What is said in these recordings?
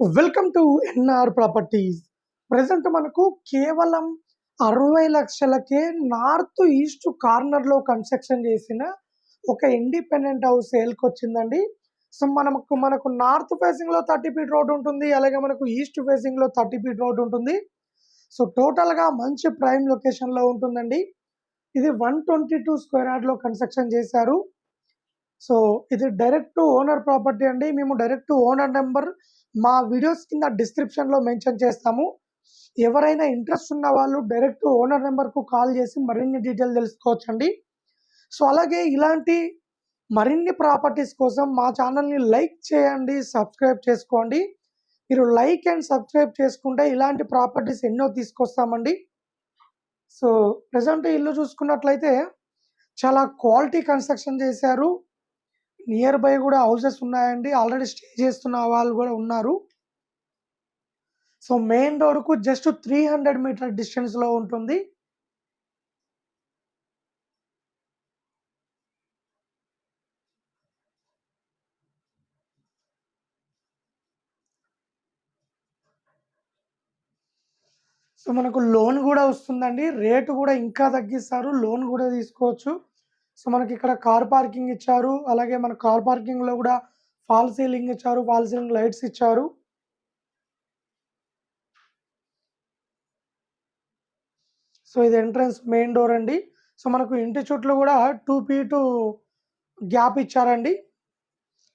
Welcome to NR properties present మనకు కేవలం అరవై లక్షలకే నార్త్ ఈస్ట్ కార్నర్లో కన్స్ట్రక్షన్ చేసిన ఒక ఇండిపెండెంట్ హౌస్ సేల్కి వచ్చిందండి. సో మనకు మనకు నార్త్ ఫేసింగ్లో థర్టీ ఫీట్ రోడ్ ఉంటుంది అలాగే మనకు ఈస్ట్ ఫేసింగ్లో థర్టీ ఫీట్ రోడ్ ఉంటుంది. సో టోటల్గా మంచి ప్రైమ్ లొకేషన్లో ఉంటుందండి. ఇది వన్ ట్వంటీ టూ స్క్వేర్ యార్డ్లో కన్స్ట్రక్షన్ చేశారు. సో ఇది డైరెక్ట్ ఓనర్ ప్రాపర్టీ అండి. మేము డైరెక్ట్ ఓనర్ నెంబర్ మా వీడియోస్ కింద డిస్క్రిప్షన్లో మెన్షన్ చేస్తాము. ఎవరైనా ఇంట్రెస్ట్ ఉన్న వాళ్ళు డైరెక్ట్ ఓనర్ నెంబర్కు కాల్ చేసి మరిన్ని డీటెయిల్ తెలుసుకోవచ్చండి. సో అలాగే ఇలాంటి మరిన్ని ప్రాపర్టీస్ కోసం మా ఛానల్ని లైక్ చేయండి సబ్స్క్రైబ్ చేసుకోండి. మీరు లైక్ అండ్ సబ్స్క్రైబ్ చేసుకుంటే ఇలాంటి ప్రాపర్టీస్ ఎన్నో తీసుకొస్తామండి. సో ప్రజెంట్ ఇల్లు చూసుకున్నట్లయితే చాలా క్వాలిటీ కన్స్ట్రక్షన్ చేశారు. నియర్ బై కూడా హౌసెస్ ఉన్నాయండి. ఆల్రెడీ స్టే చేస్తున్న వాళ్ళు కూడా ఉన్నారు. సో మెయిన్ రోడ్కు జస్ట్ త్రీ హండ్రెడ్ మీటర్ డిస్టెన్స్లో ఉంటుంది. సో మనకు లోన్ కూడా వస్తుందండి. రేటు కూడా ఇంకా తగ్గిస్తారు. లోన్ కూడా తీసుకోవచ్చు. సో మనకి ఇక్కడ కార్ పార్కింగ్ ఇచ్చారు. అలాగే మన కార్ పార్కింగ్లో కూడా ఫాల్ సీలింగ్ ఇచ్చారు. ఫాల్ సీలింగ్ లైట్స్ ఇచ్చారు. సో ఇది ఎంట్రన్స్ మెయిన్ డోర్ అండి. సో మనకు ఇంటి చుట్టూ కూడా టూ ఫీటు గ్యాప్ ఇచ్చారండి.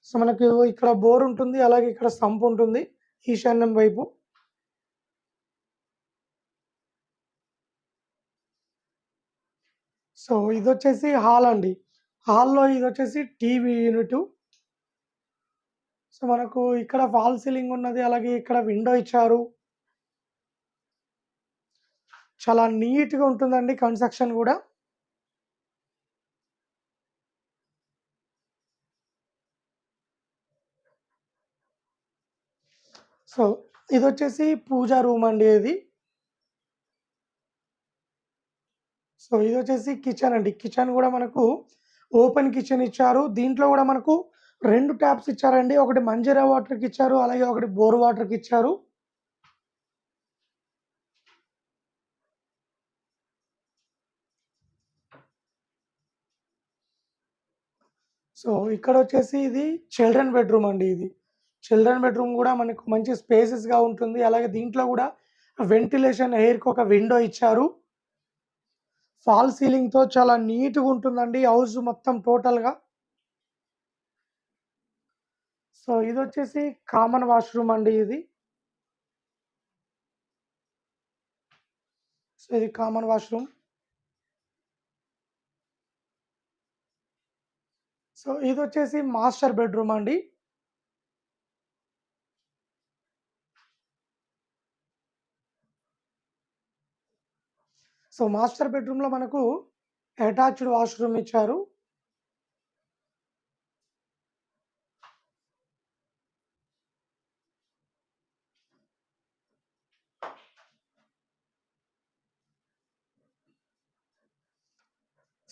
సో మనకు ఇక్కడ బోర్ ఉంటుంది. అలాగే ఇక్కడ సంప్ ఉంటుంది. ఈశాన్యం వైపు. సో ఇది వచ్చేసి హాల్ అండి. హాల్లో ఇది వచ్చేసి టీవీ యూనిట్. సో మనకు ఇక్కడ ఫాల్ సీలింగ్ ఉన్నది అలాగే ఇక్కడ విండో ఇచ్చారు. చాలా నీట్గా ఉంటుందండి కన్స్ట్రక్షన్ కూడా. సో ఇది వచ్చేసి పూజా రూమ్ అండి ఇది. సో ఇది వచ్చేసి కిచెన్ అండి. కిచెన్ కూడా మనకు ఓపెన్ కిచెన్ ఇచ్చారు. దీంట్లో కూడా మనకు రెండు ట్యాప్స్ ఇచ్చారండి. ఒకటి మంజీరా వాటర్కి ఇచ్చారు. అలాగే ఒకటి బోర్ వాటర్కి ఇచ్చారు. సో ఇక్కడ వచ్చేసి ఇది చిల్డ్రన్ బెడ్రూమ్ అండి ఇది. చిల్డ్రన్ బెడ్రూమ్ కూడా మనకు మంచి స్పేసెస్గా ఉంటుంది. అలాగే దీంట్లో కూడా వెంటిలేషన్ ఎయిర్కి ఒక విండో ఇచ్చారు. ఫాల్ సీలింగ్తో చాలా నీట్గా ఉంటుందండి హౌస్ మొత్తం టోటల్గా సో ఇది వచ్చేసి కామన్ వాష్రూమ్ అండి ఇది. సో ఇది కామన్ వాష్రూమ్. సో ఇది వచ్చేసి మాస్టర్ బెడ్రూమ్ అండి. సో మాస్టర్ బెడ్రూమ్లో మనకు అటాచ్డ్ వాష్రూమ్ ఇచ్చారు.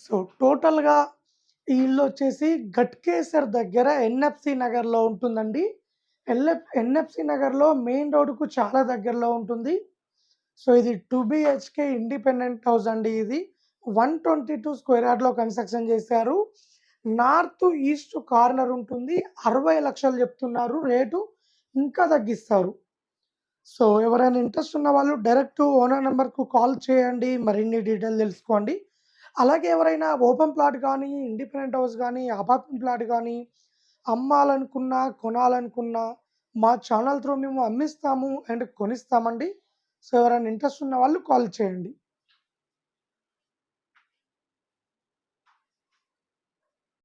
సో టోటల్గా ఈ ఇల్లు వచ్చేసి గట్కేసర్ దగ్గర ఎన్ఎఫ్సి నగర్లో ఉంటుందండి. ఎల్ఎఫ్ ఎన్ఎఫ్సి నగర్లో మెయిన్ రోడ్కు చాలా దగ్గరలో ఉంటుంది. సో ఇది టూ బిహెచ్కే ఇండిపెండెంట్ హౌస్ అండి ఇది. వన్ ట్వంటీ టూ స్క్వేర్ యార్డ్లో కన్స్ట్రక్షన్ చేశారు. నార్త్ ఈస్ట్ కార్నర్ ఉంటుంది. అరవై లక్షలు చెప్తున్నారు రేటు. ఇంకా తగ్గిస్తారు. సో ఎవరైనా ఇంట్రెస్ట్ ఉన్న వాళ్ళు డైరెక్ట్ ఓనర్ నెంబర్కు కాల్ చేయండి. మరిన్ని డీటెయిల్ తెలుసుకోండి. అలాగే ఎవరైనా ఓపెన్ ప్లాట్ కానీ ఇండిపెండెంట్ హౌస్ కానీ అపార్ట్మెంట్ ప్లాట్ కానీ అమ్మాలనుకున్నా కొనాలనుకున్నా మా ఛానల్ త్రూ మేము అమ్మిస్తాము అండ్ కొనిస్తామండి. సో ఎవరైనా ఇంట్రెస్ట్ ఉన్న వాళ్ళు కాల్ చేయండి.